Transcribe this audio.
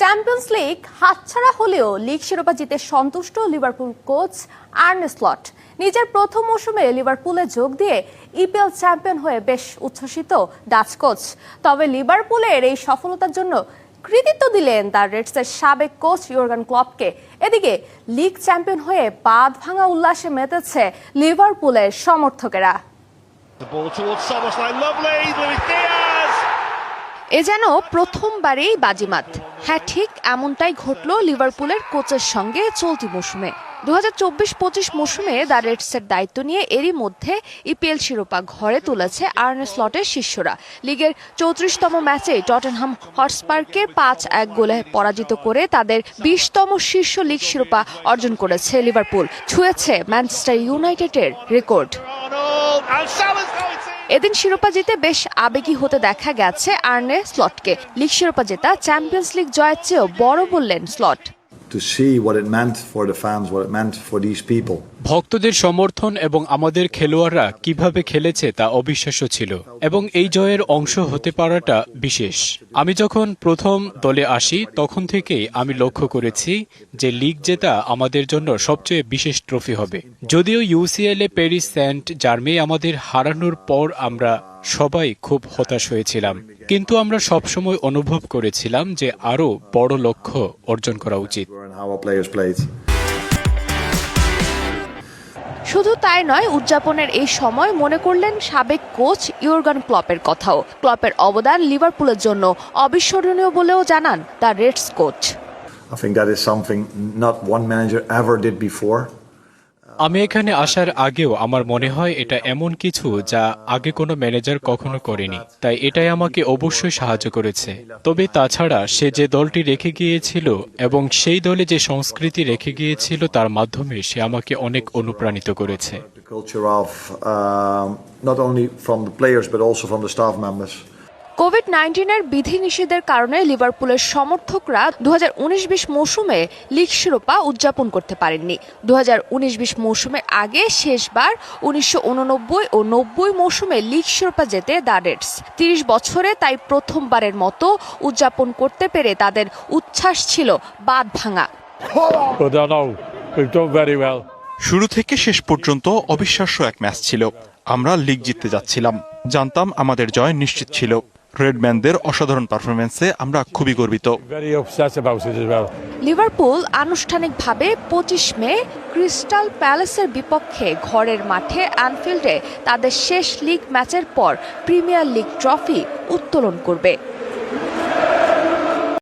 Champions league হাতছাড়া হলেও league শিরোপা জিতে সন্তুষ্ট লিভারপুল কোচ আর্নে স্লট নিজের প্রথম মৌসুমে লিভারপুলে যোগ দিয়ে ইপিএল চ্যাম্পিয়ন হয়ে বেশ উচ্ছ্বসিত ডাচ কোচ তবে লিভারপুলের এই সফলতার জন্য কৃতিত্ব দিলেন তার রেডসের সাবেক কোচ ইয়র্গান ক্লপকে এদিকে লিগ চ্যাম্পিয়ন হয়ে বাঁধ ভাঙা উল্লাসে মেতেছে লিভারপুলের সমর্থকেরা। The ball towards lovely, Luis Diaz! এ যেন প্রথমবারেই বাজিমাত। হ্যাঁ ঠিক এমনটাই ঘটল লিভারপুলের কোচের সঙ্গে চলতি মৌসুমে। দু হাজার চব্বিশ পঁচিশ মৌসুমে দ্য রেডসের দায়িত্ব নিয়ে এরই মধ্যে ইপিএল শিরোপা ঘরে তুলেছে আর্নে স্লটের শিষ্যরা। লিগের চৌত্রিশতম ম্যাচে টটেনহাম হটস্পার্কে পাঁচ এক গোলে পরাজিত করে তাদের বিশতম শীর্ষ লিগ শিরোপা অর্জন করেছে লিভারপুল। ছুঁয়েছে ম্যানচেস্টার ইউনাইটেডের রেকর্ড। এদিন শিরোপা জিতে বেশ আবেগী হতে দেখা গেছে আর্নে স্লটকে। লিগ শিরোপা জেতা চ্যাম্পিয়ন্স লিগ জয়ের চেয়েও বড় বললেন স্লট। ভক্তদের সমর্থন এবং আমাদের খেলোয়াড়রা কীভাবে খেলেছে তা অবিশ্বাস্য ছিল এবং এই জয়ের অংশ হতে পারাটা বিশেষ। আমি যখন প্রথম দলে আসি, তখন থেকেই আমি লক্ষ্য করেছি যে লিগ জেতা আমাদের জন্য সবচেয়ে বিশেষ ট্রফি হবে। যদিও ইউসিএল এ প্যারিস সেন্ট জার্মে আমাদের হারানোর পর আমরা সবাই খুব হতাশ হয়েছিলাম কিন্তু আমরা সবসময় অনুভব করেছিলাম যে আরও বড় লক্ষ্য অর্জন করা উচিত. শুধু তাই নয় উদযাপনের এই সময় মনে করলেন সাবেক কোচ ইয়র্গান ক্লপের কথাও ক্লপের অবদান লিভারপুলের জন্য অবিস্মরণীয় বলেও জানান the Reds coach I think that is something not one manager ever did before. আমি এখানে আসার আগেও আমার মনে হয় এটা এমন কিছু যা আগে কোনো ম্যানেজার কখনো করেনি, তাই এটাই আমাকে অবশ্যই সাহায্য করেছে। তবে তাছাড়া সে যে দলটি রেখে গিয়েছিল এবং সেই দলে যে সংস্কৃতি রেখে গিয়েছিল তার মাধ্যমে সে আমাকে অনেক অনুপ্রাণিত করেছে। কোভিড নাইন্টিনের বিধিনিষেধের কারণে লিভারপুলের সমর্থকরা দু হাজার উনিশ বিশ মৌসুমে লিগ শিরোপা উদযাপন করতে পারেননি। দু হাজার উনিশ বিশ মৌসুমের আগে শেষবার উনিশশো উননব্বই ও নব্বই মৌসুমে লিগ শিরোপা জেতে দ্য রেডস। তিরিশ বছরে তাই প্রথমবারের মতো উদযাপন করতে পেরে তাদের উচ্ছ্বাস ছিল বাদ ভাঙা। Well. শুরু থেকে শেষ পর্যন্ত অবিশ্বাস্য এক ম্যাচ ছিল। আমরা লিগ জিততে যাচ্ছিলাম। জানতাম আমাদের জয় নিশ্চিত ছিল। রেডম্যানদের অসাধারণ পারফরমেন্সে আমরা খুবই গর্বিত. লিভারপুল আনুষ্ঠানিকভাবে পঁচিশ মে ক্রিস্টাল প্যালেসের বিপক্ষে ঘরের মাঠে অ্যানফিল্ডে তাদের শেষ লিগ ম্যাচের পর প্রিমিয়ার লিগ ট্রফি উত্তোলন করবে